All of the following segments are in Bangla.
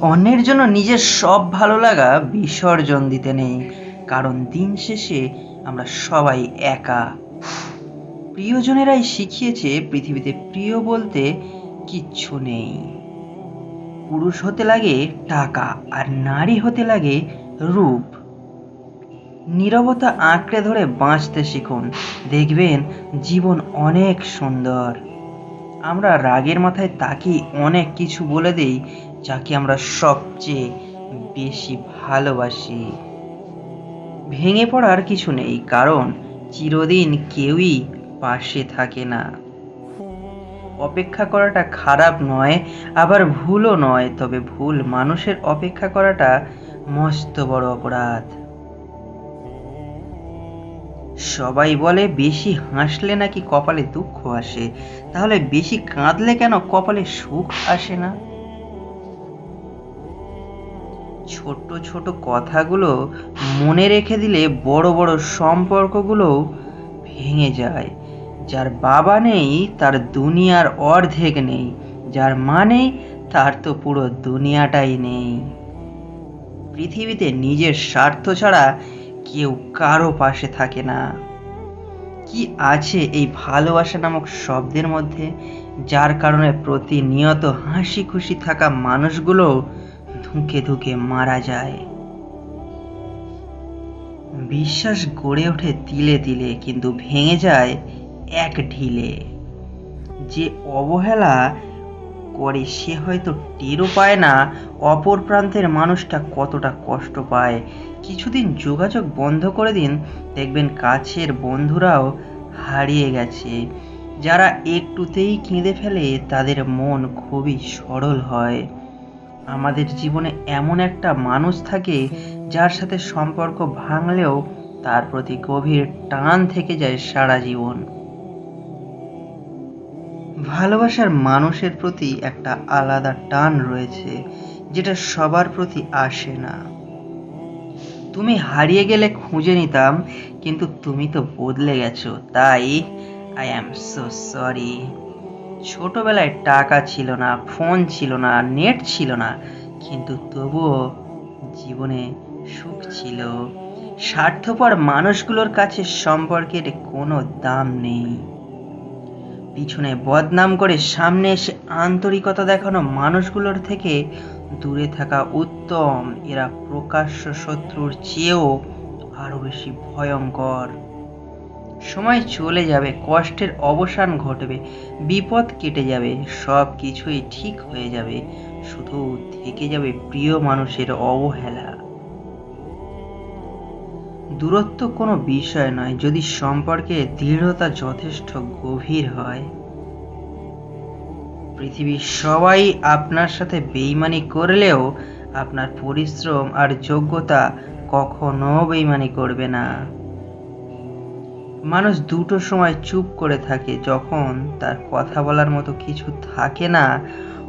অন্যের জন্য নিজের সব ভালো লাগা বিসর্জন দিতে নেই। কারণ দিন শেষে আমরা সবাই একা। প্রিয়জনেরাই শিখিয়েছে পৃথিবীতে প্রিয় বলতে কিচ্ছু নেই। পুরুষ হতে লাগে টাকা আর নারী হতে লাগে রূপ। নীরবতা আঁকড়ে ধরে বাঁচতে শিখুন। দেখবেন জীবন অনেক সুন্দর। আমরা রাগের মাথায় তাকেই অনেক কিছু বলে দেই যাকে আমরা সবচেয়ে বেশি ভালোবাসি। ভেঙে পড়ার কিছু নেই, কারণ চিরদিন কেউই পাশে থাকে না। অপেক্ষা করাটা খারাপ নয়, আবার ভুলও নয়, তবে ভুল মানুষের অপেক্ষা করাটা মস্ত বড় অপরাধ। সবাই বলে, বেশি হাসলে নাকি কপালে দুঃখ আসে? তাহলে বেশি কাঁদলে কেন কপালে সুখ আসে না? ছোট ছোট কথাগুলো মনে রেখে দিলে বড় বড় সম্পর্কগুলো ভেঙে যায়। যার বাবা নেই, তার দুনিয়ার অর্ধেক নেই। যার মা নেই তার তো পুরো দুনিয়াটাই নেই। পৃথিবীতে নিজের স্বার্থ ছাড়া কেউ কারও পাশে থাকে না। কি আছে এই ভালোবাসা নামক শব্দের মধ্যে, যার কারণে প্রতিনিয়ত হাসি খুশি থাকা মানুষগুলো ধুকে ধুঁকে মারা যায়। বিশ্বাস গড়ে ওঠে তিলে তিলে, কিন্তু ভেঙে যায় এক ঢিলে। যে অবহেলা করে সে হয়তো টেরও পায় না, অপর প্রান্তের মানুষটা কতটা কষ্ট পায়। কিছুদিন যোগাযোগ বন্ধ করে দিন, দেখবেন কাছের বন্ধুরাও হারিয়ে গেছে। যারা একটুতেই কেঁদে ফেলে, তাদের মন খুবই সরল হয়। আমাদের জীবনে এমন একটা মানুষ থাকে যার সাথে সম্পর্ক ভাঙলেও তার প্রতি গভীর টান থেকে যায় সারা জীবন। ভালোবাসার মানুষের প্রতি একটা আলাদা টান রয়েছে, যেটা সবার প্রতি আসে না। তুমি হারিয়ে গেলে খুঁজে নিতাম, কিন্তু তুমি তো বদলে গেছো, তাই আই অ্যাম সো সরি ছোটবেলায় টাকা ছিল না, ফোন ছিল না, নেট ছিল না, কিন্তু তবুও জীবনে সুখ ছিল। স্বার্থপর মানুষগুলোর কাছে সম্পর্কের কোনো দাম নেই। পিছনে বদনাম করে সামনে এসে আন্তরিকতা দেখানো মানুষগুলোর থেকে দূরে থাকা উত্তম, এরা প্রকাশ্য শত্রুর চেয়েও আরও বেশি ভয়ঙ্কর। সময় চলে যাবে, কষ্টের অবসান ঘটবে, বিপদ কেটে যাবে সব কিছুই ঠিক হয়ে যাবে। শুধু থেকে যাবে প্রিয় মানুষের অবহেলা। দূরত্ব কোনো বিষয় নয়, যদি সম্পর্কে দৃঢ়তা যথেষ্ট গভীর হয়। পৃথিবীর সবাই আপনার সাথে বেইমানি করলেও আপনার পরিশ্রম আর যোগ্যতা কখনো বেইমানি করবে না। মানুষ দুটো সময় চুপ করে থাকে যখন তার কথা বলার মতো কিছু থাকে না,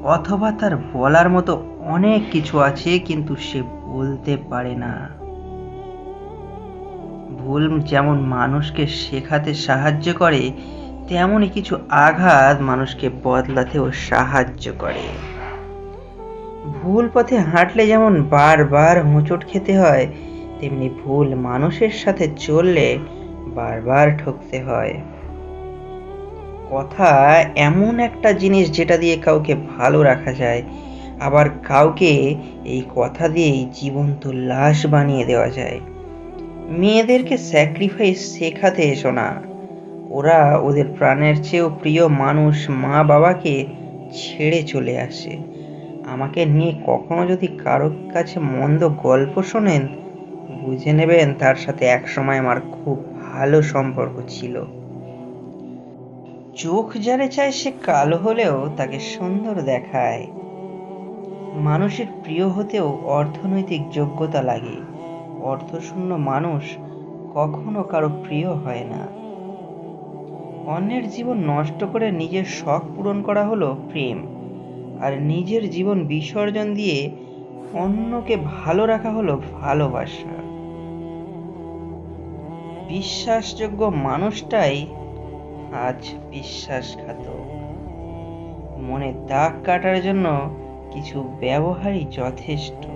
অথবা তার বলার মতো অনেক কিছু আছে কিন্তু সে বলতে পারে না। ভুল যেমন মানুষকে শেখাতে সাহায্য করে, তেমনই কিছু আঘাত মানুষকে বদলাতেও সাহায্য করে। ভুল পথে হাঁটলে যেমন বারবার হোঁচট খেতে হয়, তেমনি ভুল মানুষের সাথে চললে বারবার ঠকতে হয়। কথা এমন একটা জিনিস যেটা দিয়ে কাউকে ভালো রাখা যায়, আবার কাউকে এই কথা দিয়েই জীবন্ত লাশ বানিয়ে দেওয়া যায়। মেয়েদেরকে স্যাক্রিফাইস শেখাতে এসো না। ওরা ওদের প্রাণের চেয়েও প্রিয় মানুষ মা বাবাকে ছেড়ে চলে আসে। আমাকে নিয়ে কখনো যদি কারও কাছে মন্দ গল্প শোনেন, বুঝে নেবেন তার সাথে একসময় আমার খুব ভালো সম্পর্ক ছিল। চোখ যারে চায় সে কালো হলেও তাকে সুন্দর দেখায়। মানুষের প্রিয় হতেও অর্থনৈতিক যোগ্যতা লাগে। অর্থশূন্য মানুষ কখনো কারও প্রিয় হয় না। অন্যের জীবন নষ্ট করে নিজের শখ পূরণ করা হলো প্রেম। আর নিজের জীবন বিসর্জন দিয়ে অন্যকে ভালো রাখা হলো ভালোবাসা। বিশ্বাসযোগ্য মানুষটাই আজ বিশ্বাসঘাতক। মনে দাগ কাটার জন্য কিছু ব্যবহারই যথেষ্ট।